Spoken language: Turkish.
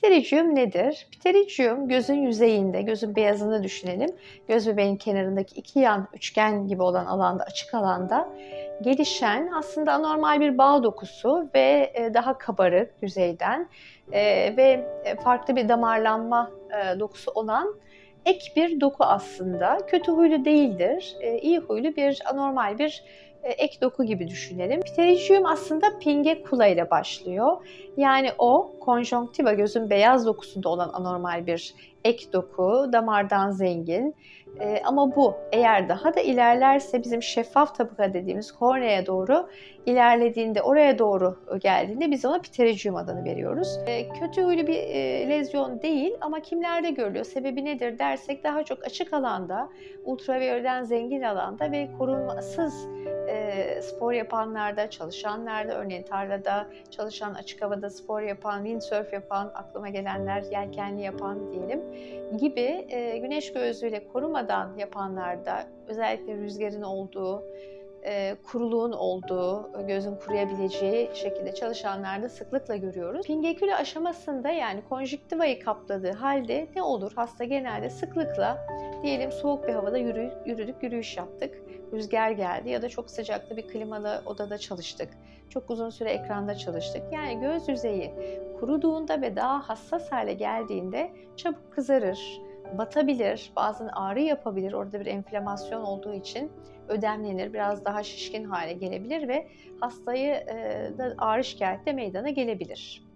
Pterygium nedir? Pterygium gözün yüzeyinde, gözün beyazını düşünelim. Göz bebeğin kenarındaki iki yan üçgen gibi olan alanda, açık alanda gelişen aslında anormal bir bağ dokusu ve e, daha kabarık yüzeyden e, ve farklı bir damarlanma e, dokusu olan ek bir doku aslında. Kötü huylu değildir, iyi huylu bir anormal bir ek doku gibi düşünelim. Pterygium aslında pingekula ile başlıyor. Yani o konjonktiva gözün beyaz dokusunda olan anormal bir ek doku, damardan zengin. E, ama bu eğer daha da ilerlerse bizim şeffaf tabaka dediğimiz korneaya doğru ilerlediğinde, oraya doğru geldiğinde biz ona pterygium adını veriyoruz. E, kötü huylu bir e, lezyon değil ama kimlerde görülüyor? Sebebi nedir dersek daha çok açık alanda, ultraviyoleden zengin alanda ve korunmasız e, spor yapanlarda, çalışanlarda, örneğin tarlada çalışan, açık havada spor yapan, windsurf yapan, aklıma gelenler yelkenli yapan diyelim gibi e, güneş gözlüğüyle korumadan yapanlarda özellikle rüzgarın olduğu, e, kuruluğun olduğu, gözün kuruyabileceği şekilde çalışanlarda sıklıkla görüyoruz. Pingeküle aşamasında yani konjüktivayı kapladığı halde ne olur? Hasta genelde sıklıkla diyelim soğuk bir havada yürü, yürüdük, yürüyüş yaptık. Rüzgar geldi ya da çok sıcaklı bir klimalı odada çalıştık. Çok uzun süre ekranda çalıştık. Yani göz yüzeyi kuruduğunda ve daha hassas hale geldiğinde çabuk kızarır, batabilir, bazen ağrı yapabilir. Orada bir enflamasyon olduğu için ödemlenir, biraz daha şişkin hale gelebilir ve hastayı da ağrı şikayette meydana gelebilir.